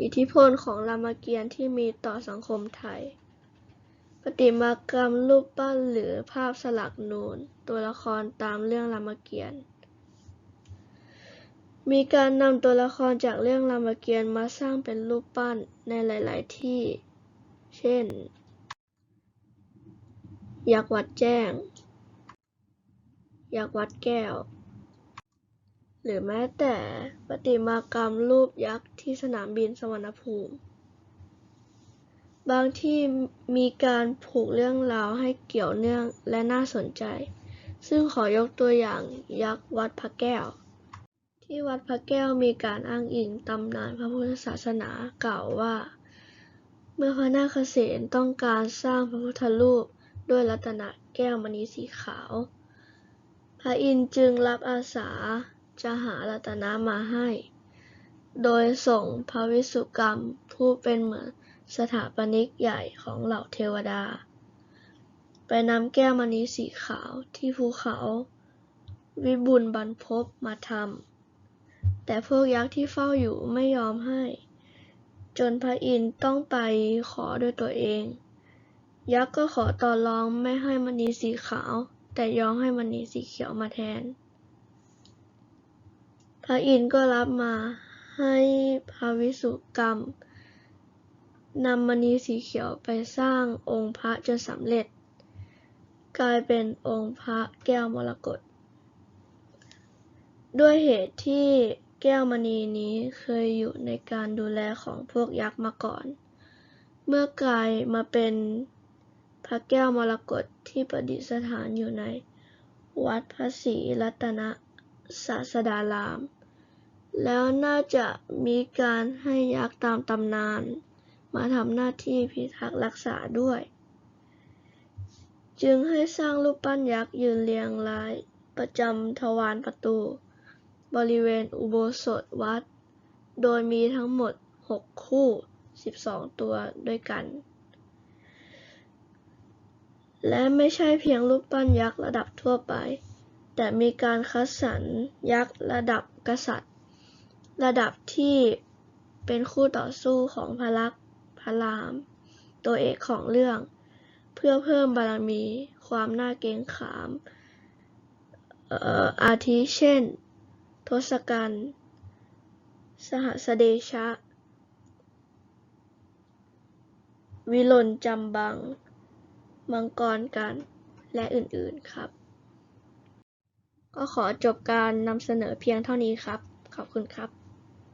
อิทธิพลของรามเกียรติ์ที่มีต่อสังคมไทยประติมากรรมรูปปั้นหรือภาพสลักนูนตัวละครตามเรื่องรามเกียรติ์มีการนำตัวละครจากเรื่องรามเกียรติ์มาสร้างเป็นรูปปั้นในหลาย ๆ ที่ เช่น ยักษ์วัดแจ้ง ยักษ์วัดแก้ว หรือแม้แต่ประติมากรรมรูปยักษ์ที่สนามบินสวรรณภูมิ บางที่มีการผูกเรื่องราวให้เกี่ยวเนื่องและน่าสนใจ ซึ่งขอยกตัวอย่างยักษ์วัดพระแก้ว ที่วัดพระแก้วมีการอ้างอิงตำนานพระพุทธศาสนากล่าวว่า เมื่อพระนาคเษนต้องการสร้างพระพุทธรูปด้วยรัตนแก้วมณีสีขาว พระอินทร์จึงรับอาสา จะหารัตนะมาให้ โดยส่งพระวิสุกรรมผู้เป็นเหมือนสถาปนิกใหญ่ของเหล่าเทวดา ไปนำแก้วมณีสีขาวที่ภูเขา วิบุลบรรพบมาทำ แต่พวกยักษ์ที่เฝ้าอยู่ไม่ยอมให้ จนพระอินทร์ต้องไปขอด้วยตัวเอง ยักษ์ก็ขอต่อรองไม่ให้มณีสีขาว แต่ยอมให้มณีสีเขียวมาแทน พระอินทร์ก็รับมาให้พระวิสุกรรมนำมณีสีเขียวไปสร้างองค์พระจนสำเร็จ กลายเป็นองค์พระแก้วมรกตด้วยเหตุที่แก้วมณีนี้เคยอยู่ในการดูแลของพวกยักษ์มาก่อน เมื่อกลายมาเป็นพระแก้วมรกตที่ประดิษฐานอยู่ใน วัดพระศรีรัตน ศาสดาราม แล้วน่าจะมีการให้ยักษ์ตามตำนาน มาทำหน้าที่พิทักษ์รักษาด้วย จึงให้สร้างรูปปั้นยักษ์ยืนเรียงราย ประจำทวารประตู บริเวณอุโบสถวัด โดยมีทั้งหมด 6 คู่ 12 ตัวด้วยกันและไม่ใช่เพียงรูปปั้นยักษ์ระดับทั่วไป แต่มีการคัดสรรยักษ์ระดับกษัตริย์ ระดับที่เป็นคู่ต่อสู้ของพระลักษมณ์พระราม ตัวเอกของเรื่อง เพื่อเพิ่มบารมีความน่าเกรงขามอาทิเช่น ทศกัณฐ์สหสเดชะ วิลลจำบัง มังกรกัน และอื่นๆครับ ก็ขอจบการนำเสนอเพียงเท่านี้ครับ ขอบคุณครับ